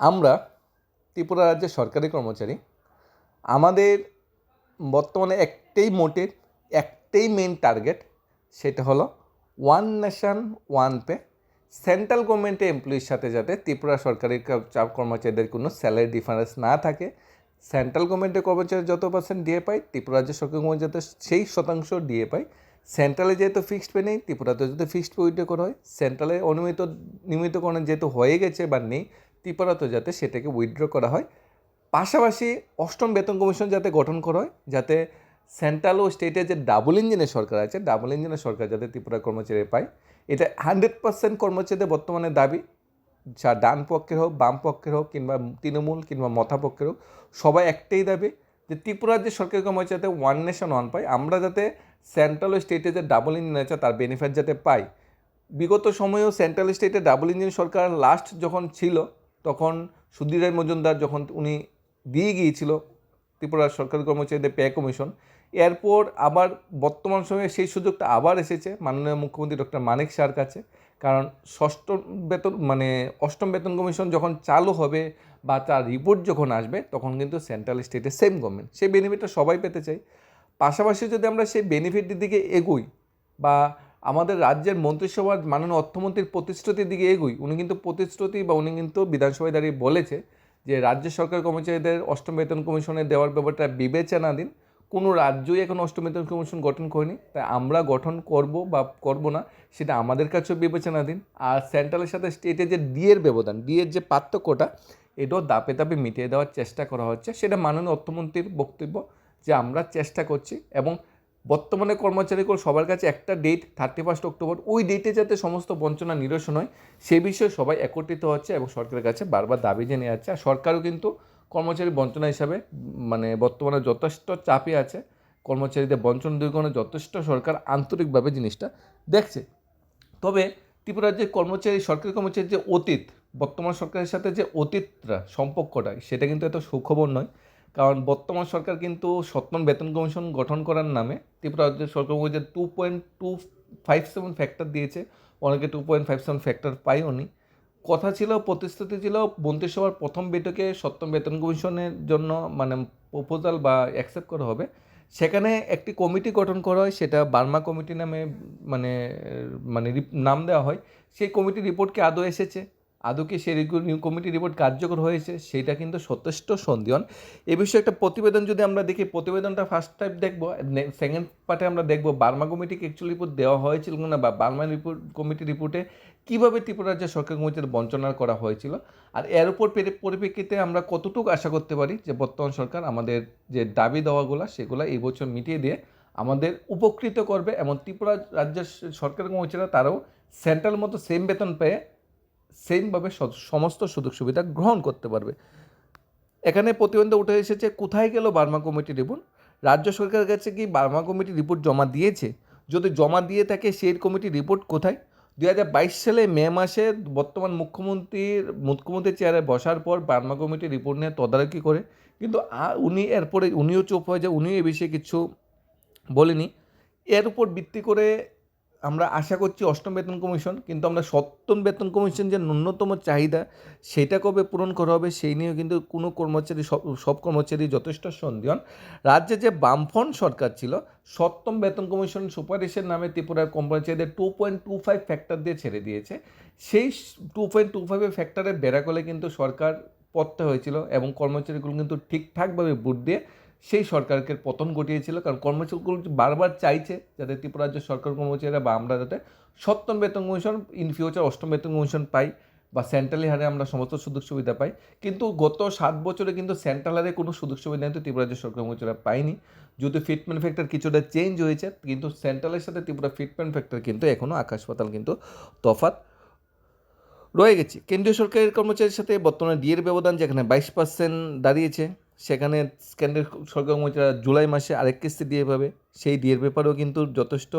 আমরা ত্রিপুরা রাজ্যের সরকারি কর্মচারী, আমাদের বর্তমানে একটাই মোটিভ একটাই মেন টার্গেট সেটা হলো one nation one pay central গভর্নমেন্টের এমপ্লয়ির সাথে যাতে ত্রিপুরা সরকারি কর্মচারীদের কোনো স্যালারি ডিফারেন্স না থাকে সেন্ট্রাল গভর্নমেন্টের কর্মচারী যত পার্সেন্ট ডিএ পায়, ত্রিপুরা রাজ্য সরকারি কর্মচারী যাতে সেই শতাংশ ডিএ পায়। সেন্ট্রালে যেহেতু ফিক্সড পে নেই ত্রিপুরাতে যদি ফিক্সড পে উইথড্র করা হয় সেন্ট্রালে অনুমিত নিয়মিতকরণ যেহেতু হয়ে গেছে বা নেই ত্রিপুরাতে যাতে সেটাকে উইথড্র করা হয়। পাশাপাশি অষ্টম বেতন কমিশন যাতে গঠন করা হয়, যাতে সেন্ট্রাল ও স্টেটে যে ডাবল ইঞ্জিনের সরকার আছে ডাবল ইঞ্জিনের সরকার যাতে ত্রিপুরা কর্মচারী পায়, এটা হান্ড্রেড পার্সেন্ট কর্মচারীদের বর্তমানে দাবি। যা ডান পক্ষের হোক, বাম পক্ষের হোক, কিংবা তৃণমূল কিংবা মথা পক্ষের হোক, সবাই একটাই দাবি যে ত্রিপুরার যে সরকারি কর্মচারী যাতে ওয়ান নেশন ওয়ান পায়, আমরা যাতে সেন্ট্রাল ও স্টেটে যে ডাবল ইঞ্জিন আছে, তার বেনিফিট যাতে পাই। বিগত সময়েও সেন্ট্রাল স্টেটে ডাবল ইঞ্জিন সরকার লাস্ট যখন ছিল তখন সুধীর রায় মজুমদার যখন উনি দিয়ে গিয়েছিল ত্রিপুরার সরকারি কর্মচারীদের পে কমিশন, এরপর আবার বর্তমান সময়ে সেই সুযোগটা আবার এসেছে মাননীয় মুখ্যমন্ত্রী ডক্টর মানিক শাহর কাছে। কারণ ষষ্ঠ বেতন মানে অষ্টম বেতন কমিশন যখন চালু হবে বা তার রিপোর্ট যখন আসবে, তখন কিন্তু সেন্ট্রাল স্টেটের সেম গভর্নমেন্ট সেই বেনিফিটটা সবাই পেতে চাই পাশাপাশি যদি আমরা সেই বেনিফিটের দিকে এগোই বা আমাদের রাজ্যের মন্ত্রিসভার মাননীয় অর্থমন্ত্রীর প্রতিশ্রুতির দিকে এগোই। উনি কিন্তু প্রতিশ্রুতি বা উনি কিন্তু বিধানসভায় দাঁড়িয়ে বলেছে যে, রাজ্য সরকার কর্মচারীদের অষ্টম বেতন কমিশনে দেওয়ার ব্যাপারটা বিবেচনাধীন। কোনো রাজ্যই এখন অষ্টম বেতন কমিশন গঠন করেনি। তাই আমরা গঠন করব বা করব না, সেটা আমাদের কাছেও বিবেচনাধীন। আর সেন্ট্রালের সাথে স্টেটের যে ডিএর ব্যবধান ডিএর যে পার্থক্যটা, এটাও দাপে দাপে মিটিয়ে দেওয়ার চেষ্টা করা হচ্ছে। সেটা মাননীয় অর্থমন্ত্রীর বক্তব্য যে, আমরা চেষ্টা করছি এবং বর্তমানে কর্মচারীগুলো সবার কাছে একটা ডেট থার্টি ফার্স্ট অক্টোবর ওই ডেটে যাতে সমস্ত বঞ্চনা, নিরসন হয়, সে বিষয়ে সবাই একত্রিত হচ্ছে এবং সরকারের কাছে বারবার দাবি জানিয়ে যাচ্ছে। আর সরকারও কিন্তু কর্মচারী বঞ্চনা হিসাবে মানে বর্তমানে যথেষ্ট চাপে আছে। কর্মচারীদের বঞ্চনা দূরীকরণে যথেষ্ট সরকার আন্তরিকভাবে জিনিসটা দেখছে। তবে ত্রিপুরার যে কর্মচারী, সরকারি কর্মচারীর যে অতীত, বর্তমান সরকারের সাথে যে অতীতটা, সম্পর্কটা, সেটা কিন্তু এত সুখবর নয়। কারণ বর্তমান সরকার কিন্তু সপ্তম বেতন কমিশন গঠন করার নামে ত্রিপুরা রাজ্যের সরকার two point two five seven factor দিয়েছে। অনেকে two point five seven factor পাইওনি কথা ছিল, প্রতিশ্রুতি ছিল, মন্ত্রিসভার প্রথম বৈঠকে সপ্তম বেতন কমিশনের জন্য মানে প্রপোজাল বা অ্যাকসেপ্ট করা হবে। সেখানে একটি কমিটি গঠন করা হয়, সেটা বার্মা কমিটি নামে মানে মানে নাম দেওয়া হয়। সেই কমিটির রিপোর্ট কি আদৌ এসেছে? আদৌ কি সেই কমিটি রিপোর্ট কার্যকর হয়েছে? সেটা কিন্তু যথেষ্ট সন্দেহন। এ বিষয়ে একটা প্রতিবেদন যদি আমরা দেখি, প্রতিবেদনটা ফার্স্ট টাইম দেখব সেকেন্ড পার্টে আমরা দেখব বার্মা কমিটিকে অ্যাকচুয়ালি রিপোর্ট দেওয়া হয়েছিল না বা বার্মা রিপোর্ট কমিটি রিপোর্টে কীভাবে ত্রিপুরা রাজ্যের সরকার কর্মচারীর বঞ্চনা করা হয়েছিল? আর এর উপর পরিপ্রেক্ষিতে আমরা কতটুকু আশা করতে পারি যে বর্তমান সরকার আমাদের যে দাবি দেওয়াগুলো, সেগুলো এই বছর মিটিয়ে দিয়ে আমাদের উপকৃত করবে? এবং ত্রিপুরা রাজ্যের সরকারি কর্মচারীরা তারাও সেন্ট্রাল মতো সেম বেতন পেয়ে সেমভাবে সমস্ত সুযোগ সুবিধা গ্রহণ করতে পারবে। এখানে প্রতিবন্ধ উঠে এসেছে, কোথায় গেল বার্মা কমিটি রিপোর্ট? রাজ্য সরকারের কাছে কি বার্মা কমিটি রিপোর্ট জমা দিয়েছে? যদি জমা দিয়ে থাকে, সেই কমিটি রিপোর্ট কোথায়? দুই হাজার বাইশ সালে মে মাসে বর্তমান মুখ্যমন্ত্রীর মুখ্যমন্ত্রীর চেয়ারে বসার পর বার্মা কমিটি রিপোর্ট নিয়ে তদারকি করে। কিন্তু উনি এরপরে, উনিও চুপ হয়ে যায়, উনিও এ বিষয়ে কিছু বলেনি। এর উপর ভিত্তি করে আমরা আশা করছি অষ্টম বেতন কমিশন, কিন্তু আমরা সপ্তম বেতন কমিশন যে ন্যূনতম চাহিদা, সেটা কবে পূরণ করা হবে সেই নিয়েও কিন্তু কোনো কর্মচারী, সব কর্মচারী যথেষ্ট সন্দেহন। রাজ্যে যে বামফ্রন্ট সরকার ছিল, সপ্তম বেতন কমিশন সুপারিশের নামে ত্রিপুরার কর্মচারীদের two point two five factor দিয়ে ছেড়ে দিয়েছে। সেই টু পয়েন্ট টু ফাইভের ফ্যাক্টরে বেড়া করলে কিন্তু সরকার পড়তে হয়েছিল এবং কর্মচারীগুলো কিন্তু ঠিকঠাকভাবে ভোট দিয়ে সেই সরকারকে পতন ঘটিয়েছিল, কারণ কর্মচারীগুলো বারবার চাইছে যাতে ত্রিপুরা রাজ্যের সরকার কর্মচারীরা বা আমরা যাতে সপ্তম বেতন কমিশন ইন ফিউচার অষ্টম বেতন কমিশন পাই বা সেন্ট্রালি হারে আমরা সমস্ত সুযোগ সুবিধা পাই। কিন্তু গত সাত বছরে কিন্তু সেন্ট্রাল হারে কোনো সুযোগ সুবিধা কিন্তু ত্রিপুরা রাজ্যের সরকার কর্মচারীরা পায়নি। যদি ফিটমেন্ট ফ্যাক্টর কিছুটা চেঞ্জ হয়েছে, কিন্তু সেন্ট্রালের সাথে ত্রিপুরা ফিটমেন্ট ফ্যাক্টর কিন্তু এখনও আকাশ পাতাল কিন্তু তফাৎ রয়ে গেছে। কেন্দ্রীয় সরকারের কর্মচারীর সাথে বর্তমানে ডিএর ব্যবধান যেখানে বাইশ পার্সেন্ট দাঁড়িয়েছে। সেখানে কেন্দ্রের সরকার কর্মচারীরা জুলাই মাসে আরেক কিস্তি দিয়ে পাবে। সেই ডিএর ব্যাপারেও কিন্তু যথেষ্ট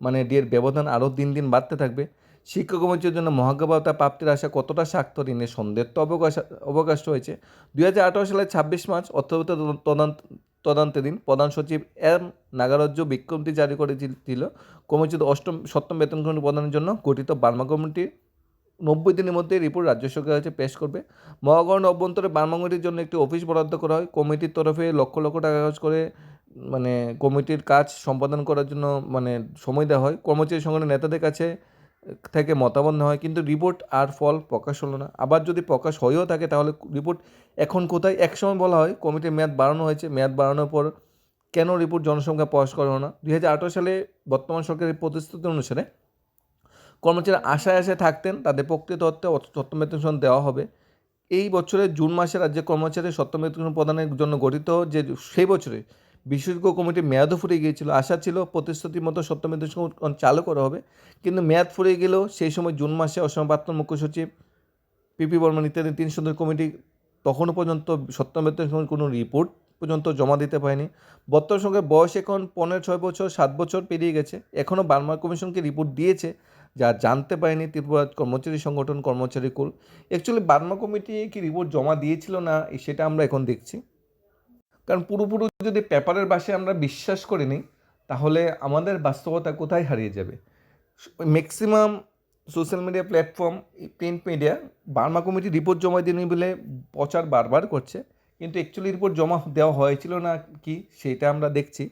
মানে ডিএর ব্যবধান আরও দিন দিন বাড়তে থাকবে। শিক্ষক কর্মচারীর জন্য মহাজ্ঞাবতা প্রাপ্তির আশা কতটা স্বার্থ ঋণে? সন্দেহের তো অবকাশ অবকাশ রয়েছে। দুই হাজার আঠারো সালের ছাব্বিশ মার্চ অর্থবত তদন্ত তদন্তের দিন প্রধান সচিব এম নাগারাজ্য বিজ্ঞপ্তি জারি করেছিল কর্মচারী অষ্টম, সপ্তম বেতন কমিটি প্রদানের জন্য গঠিত বার্মা কমিটি নব্বই দিনের মধ্যে রিপোর্ট রাজ্য সরকারের কাছে পেশ করবে। মহাগণ অভ্যন্তরে বার্মাগতির জন্য একটি অফিস বরাদ্দ করা হয়। কমিটির তরফে লক্ষ লক্ষ টাকা খরচ করে মানে কমিটির কাজ সম্পাদন করার জন্য মানে সময় দেওয়া হয়। কর্মচারী সংগঠনের নেতাদের কাছে থেকে মতামত নেওয়া হয়, কিন্তু রিপোর্ট আর ফল প্রকাশ হলো না। আবার যদি প্রকাশ হয়েও থাকে, তাহলে রিপোর্ট এখন কোথায়? একসময় বলা হয়, কমিটির মেয়াদ বাড়ানো হয়েছে। মেয়াদ বাড়ানোর পর কেন রিপোর্ট জনসংখ্যা প্রকাশ করা হলো না? দুই হাজার আঠারো সালে বর্তমান সরকারের প্রতিশ্রুতি অনুসারে কর্মচারীরা আশায় আশায় থাকতেন, তাদের প্রকৃত অর্থে সত্য বেতন দেওয়া হবে। এই বছরের জুন মাসে রাজ্যের কর্মচারী সত্য বেতন প্রদানের জন্য গঠিত যে সেই বছরে বিশেষজ্ঞ কমিটির মেয়াদও ফুরিয়ে গিয়েছিল। আশা ছিল প্রতিশ্রুতির মতো সত্য বেতন চালু করা হবে, কিন্তু মেয়াদ ফুরিয়ে গেলেও সেই সময় জুন মাসে অসম প্রাক্তন মুখ্য সচিব পিপি বর্মন ইত্যাদি তিন সদস্য কমিটি তখনও পর্যন্ত সত্য বেতন কোনো রিপোর্ট পর্যন্ত জমা দিতে পারেনি। বর্তমান সঙ্গে বয়স এখন পনেরো ছয় বছর, সাত বছর পেরিয়ে গেছে। এখনও বার্মা কমিশনকে রিপোর্ট দিয়েছে যা জানতে পারেনি ত্রিপুরা কর্মচারী সংগঠন, কর্মচারী কুল। অ্যাকচুয়ালি বার্মা কমিটি কি রিপোর্ট জমা দিয়েছিল না সেটা আমরা এখন দেখছি। কারণ পুরোপুরি যদি পেপারের বাসে আমরা বিশ্বাস করে নিই, তাহলে আমাদের বাস্তবতা কোথায় হারিয়ে যাবে? Maximum social media platform print media Varma committee report জমা দিনি বলে প্রচার বারবার করছে। কিন্তু অ্যাকচুয়ালি রিপোর্ট জমা দেওয়া হয়েছিল না কি, সেটা আমরা দেখছি।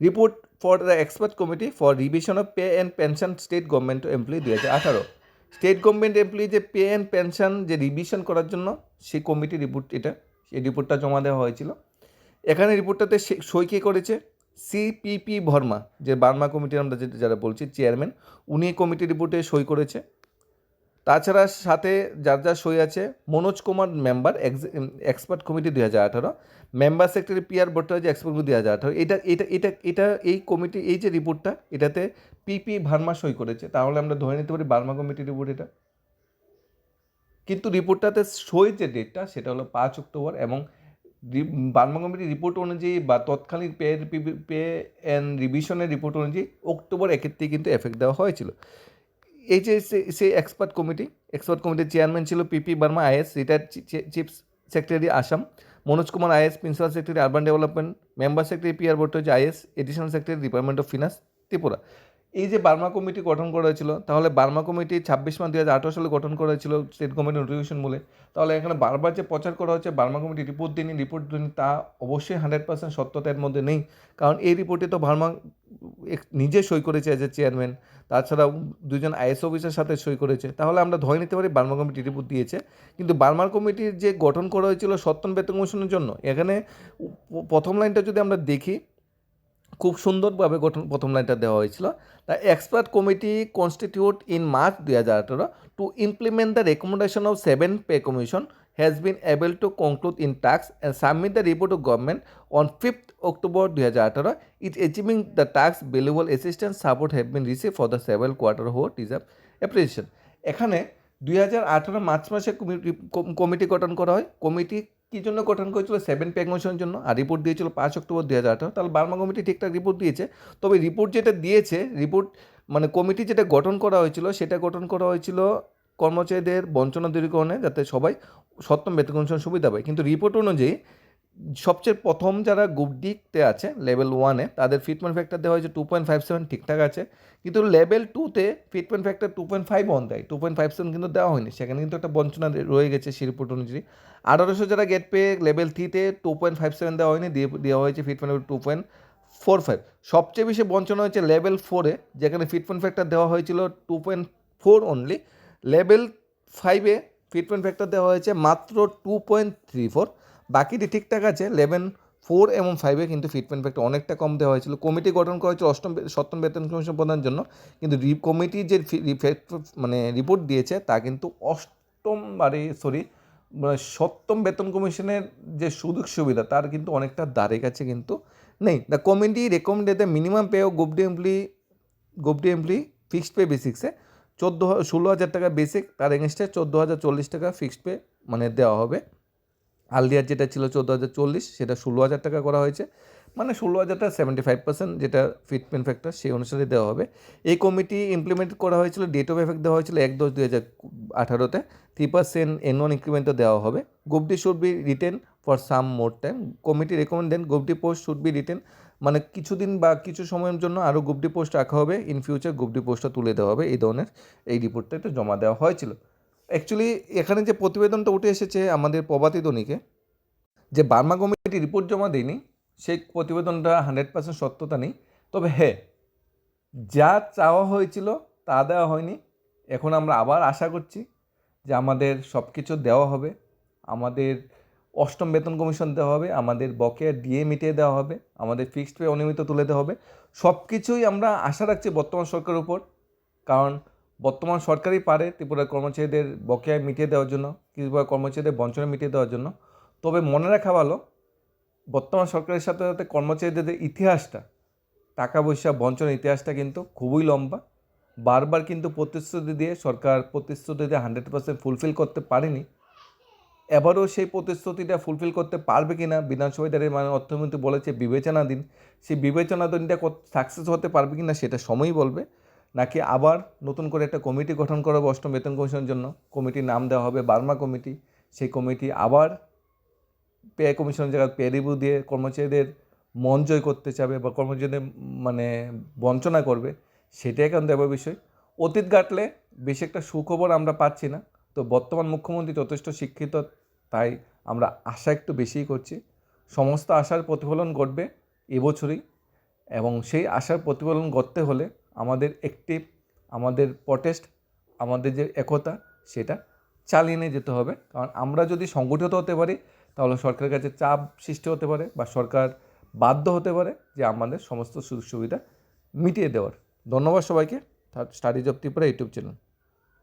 Report for the expert committee for revision of pay and pension state government employee দু হাজার আঠারো। স্টেট গভর্নমেন্ট এমপ্লয়ি যে পে অ্যান্ড পেনশন যে রিভিশন করার জন্য, সেই কমিটি রিপোর্ট এটা, সেই রিপোর্টটা জমা দেওয়া হয়েছিল। এখানে রিপোর্টটাতে সই কে করেছে? সিপিপি ভর্মা যে বার্মা কমিটির আমরা যেটা যারা বলছি চেয়ারম্যান উনি কমিটি রিপোর্টে সই করেছে। তাছাড়া সাথে যার যা সই আছে, Manoj Kumar member expert committee দুই হাজার আঠারো member secretary P R Bhattacharya expert committee দুই হাজার আঠারো। এটা এটা এটা এটা এই কমিটি এই যে রিপোর্টটা এটাতে পিপি ভার্মা সই করেছে। তাহলে আমরা ধরে নিতে পারি বার্মা কমিটির রিপোর্ট এটা। কিন্তু রিপোর্টটাতে সই যে ডেটটা সেটা হলো পাঁচ অক্টোবর এবং বার্মা কমিটির রিপোর্ট অনুযায়ী বা তৎকালীন পে পে অ্যান্ড রিভিশনের রিপোর্ট অনুযায়ী অক্টোবর একের থেকে কিন্তু এফেক্ট দেওয়া হয়েছিল। এই যে সেই এক্সপার্ট কমিটি এক্সপার্ট কমিটির চেয়ারম্যান ছিল PP Varma IAS retired chief secretary Assam Manoj Kumar IAS principal secretary urban development member secretary P R Bhattacharya IAS additional secretary department of finance Tripura এই যে Burma committee গঠন করা হয়েছিল, তাহলে Burma committee ছাব্বিশ মাস দু হাজার আঠারো সালে গঠন করা হয়েছিল স্টেট গভর্নমেন্ট নোটিফিকেশন বলে। তাহলে এখানে বারবার যে প্রচার করা হচ্ছে, বার্মা কমিটি রিপোর্ট দিনই রিপোর্ট দিনই তা অবশ্যই হান্ড্রেড পার্সেন্ট সত্যতার মধ্যে নেই। কারণ এই রিপোর্টে তো বার্মা নিজে সই করেছে এজ এ চেয়ারম্যান তাছাড়াও দুজন আইএস অফিসার সাথে সই করেছে। তাহলে আমরা ধরে নিতে পারি বার্মা কমিটি রিপোর্ট দিয়েছে। কিন্তু বার্মার কমিটির যে গঠন করা হয়েছিল সত্যন বেতন কমিশনের জন্য, এখানে প্রথম লাইনটা যদি আমরা দেখি খুব সুন্দরভাবে গঠন, প্রথম লাইনটা দেওয়া হয়েছিল। The expert committee constitute in March দুই হাজার আঠারো to implement the recommendation of seven pay commission has been able to conclude in task and submit the report of government on fifth October দুই হাজার আঠারো। It achieving the task valuable assistance support have been receive for the several quarter what is appreciation. এখানে দুই হাজার আঠারো March মাসে committee গঠন করা হয়। কমিটি কী জন্য গঠন করেছিল? সেভেন পে কমিশনের জন্য। আর রিপোর্ট দিয়েছিল পাঁচ অক্টোবর দু হাজার আঠারো। তাহলে বার্মা কমিটি ঠিকঠাক রিপোর্ট দিয়েছে। তবে রিপোর্ট যেটা দিয়েছে রিপোর্ট মানে কমিটি যেটা গঠন করা হয়েছিল, সেটা গঠন করা হয়েছিল কর্মচারীদের বঞ্চনা দূরীকরণে, যাতে সবাই সপ্তম বেতন কমিশন সুবিধা পায়। কিন্তু রিপোর্ট অনুযায়ী সবচেয়ে প্রথম যারা গুপডিতে আছে লেভেল ওয়ানে তাদের ফিটমেন্ট ফ্যাক্টর দেওয়া হয়েছে টু পয়েন্ট ফাইভ সেভেন ঠিকঠাক আছে। কিন্তু লেভেল টুতে fitment factor two point five on দেয়। টু পয়েন্ট ফাইভ সেভেন কিন্তু দেওয়া হয়নি। সেখানে কিন্তু একটা বঞ্চনা রয়ে গেছে সেই রিপোর্ট অনুযায়ী। আঠারোশো যারা গেট পেয়ে লেভেল থ্রিতে টু পয়েন্ট ফাইভ সেভেন দেওয়া হয়নি, দিয়ে দেওয়া হয়েছে fitment two point four five সবচেয়ে বেশি বঞ্চনা হয়েছে লেভেল ফোরে যেখানে ফিটমেন্ট ফ্যাক্টর দেওয়া হয়েছিল two point four only level ফাইভে ফিটমেন্ট ফ্যাক্টর দেওয়া হয়েছে মাত্র টু পয়েন্ট থ্রি ফোর বাকিটি ঠিকঠাক আছে লেভেন ফোর এবং ফাইভে কিন্তু ফিটমেন্ট ফ্যাক্টর অনেকটা কম দেওয়া হয়েছিল। কমিটি গঠন করা হয়েছিল অষ্টম সপ্তম বেতন কমিশন প্রদানের জন্য। কিন্তু কমিটি যে মানে রিপোর্ট দিয়েছে, তা কিন্তু অষ্টম বারে সরি মানে সপ্তম বেতন কমিশনের যে সুযোগ সুবিধা, তার কিন্তু অনেকটা দ্বারে কাছে কিন্তু নেই। The committee recommended the minimum pay of group D employee group D employee fixed pay বেসিক্সে চোদ্দ ষোলো হাজার টাকা বেসিক তার এগেনস্টে চোদ্দ হাজার চল্লিশ টাকা ফিক্সড পে মানে দেওয়া হবে। আলদিয়ার যেটা ছিল চোদ্দ হাজার চল্লিশ, সেটা ষোলো হাজার টাকা করা হয়েছে। মানে ষোলো হাজারটা সেভেন্টি ফাইভ পার্সেন্ট যেটা ফিটমেন্ট ফ্যাক্টর সেই অনুসারে দেওয়া হবে। এই কমিটি ইমপ্লিমেন্ট করা হয়েছিল ডেট অফ এফেক্ট দেওয়া হয়েছিল এক দশ দুই হাজার আঠারোতে। থ্রি পার্সেন্ট এনুয়াল ইনক্রিমেন্টও দেওয়া হবে। Group D should be retained for some more time committee recommend then group D post should be retained মানে কিছুদিন বা কিছু সময়ের জন্য আরও গুপটি পোস্ট রাখা হবে। ইন ফিউচার গুপটি পোস্টটা তুলে দেওয়া হবে। এই ধরনের এই রিপোর্টটা জমা দেওয়া হয়েছিল। অ্যাকচুয়ালি এখানে যে প্রতিবেদনটা উঠে এসেছে আমাদের প্রভাতী দনিকে যে বার্মা কমিটি রিপোর্ট জমা দেয়নি, সেই প্রতিবেদনটা হান্ড্রেড পার্সেন্ট সত্যতা নেই। তবে হ্যাঁ যা চাওয়া হয়েছিল তা দেওয়া হয়নি। এখন আমরা আবার আশা করছি যে আমাদের সব কিছু দেওয়া হবে। আমাদের অষ্টম বেতন কমিশন দেওয়া হবে, আমাদের বকেয়া ডিএ মিটিয়ে দেওয়া হবে, আমাদের ফিক্সড পে অনিয়মিত তুলে দেওয়া হবে। সব কিছুই আমরা আশা রাখছি বর্তমান সরকারের উপর। কারণ বর্তমান সরকারই পারে ত্রিপুরার কর্মচারীদের বকেয়া মিটিয়ে দেওয়ার জন্য ত্রিপুরা কর্মচারীদের বঞ্চনা মিটিয়ে দেওয়ার জন্য। তবে মনে রাখা ভালো, বর্তমান সরকারের সাথে সাথে কর্মচারীদের ইতিহাসটা টাকা পয়সা বঞ্চনের ইতিহাসটা কিন্তু খুবই লম্বা। বারবার কিন্তু প্রতিশ্রুতি দিয়ে সরকার প্রতিশ্রুতি দিয়ে হান্ড্রেড পার্সেন্ট ফুলফিল করতে পারেনি। এবারও সেই প্রতিশ্রুতিটা ফুলফিল করতে পারবে কি না বিধানসভায় দাঁড়িয়ে মানে অর্থমন্ত্রী বলেছে বিবেচনা দিন সেই বিবেচনা দিনটা সাকসেস হতে পারবে কি না সেটা সময়ই বলবে। নাকি আবার নতুন করে একটা কমিটি গঠন করা হবে অষ্টম বেতন কমিশনের জন্য? কমিটির নাম দেওয়া হবে বার্মা কমিটি। সেই কমিটি আবার পে কমিশনের জায়গায় পে রিভিউ দিয়ে কর্মচারীদের মন জয় করতে চাবে বা কর্মচারীদের মানে বঞ্চনা করবে, সেটাই এখন দেবার বিষয়। অতীত কাটলে বেশি একটা সুখবর আমরা পাচ্ছি না। তো বর্তমান মুখ্যমন্ত্রী যথেষ্ট শিক্ষিত, তাই আমরা আশা একটু বেশিই করছি। সমস্ত আশার প্রতিফলন ঘটবে এবছরই এবং সেই আশার প্রতিফলন করতে হলে আমাদের একটি আমাদের প্রটেস্ট আমাদের যে একতা, সেটা চালিয়ে নিয়ে যেতে হবে। কারণ আমরা যদি সংগঠিত হতে পারি, তাহলে সরকারের কাছে চাপ সৃষ্টি হতে পারে বা সরকার বাধ্য হতে পারে যে আমাদের সমস্ত সুযোগ সুবিধা মিটিয়ে দেওয়ার। ধন্যবাদ সবাইকে। Studies of Tripura YouTube channel.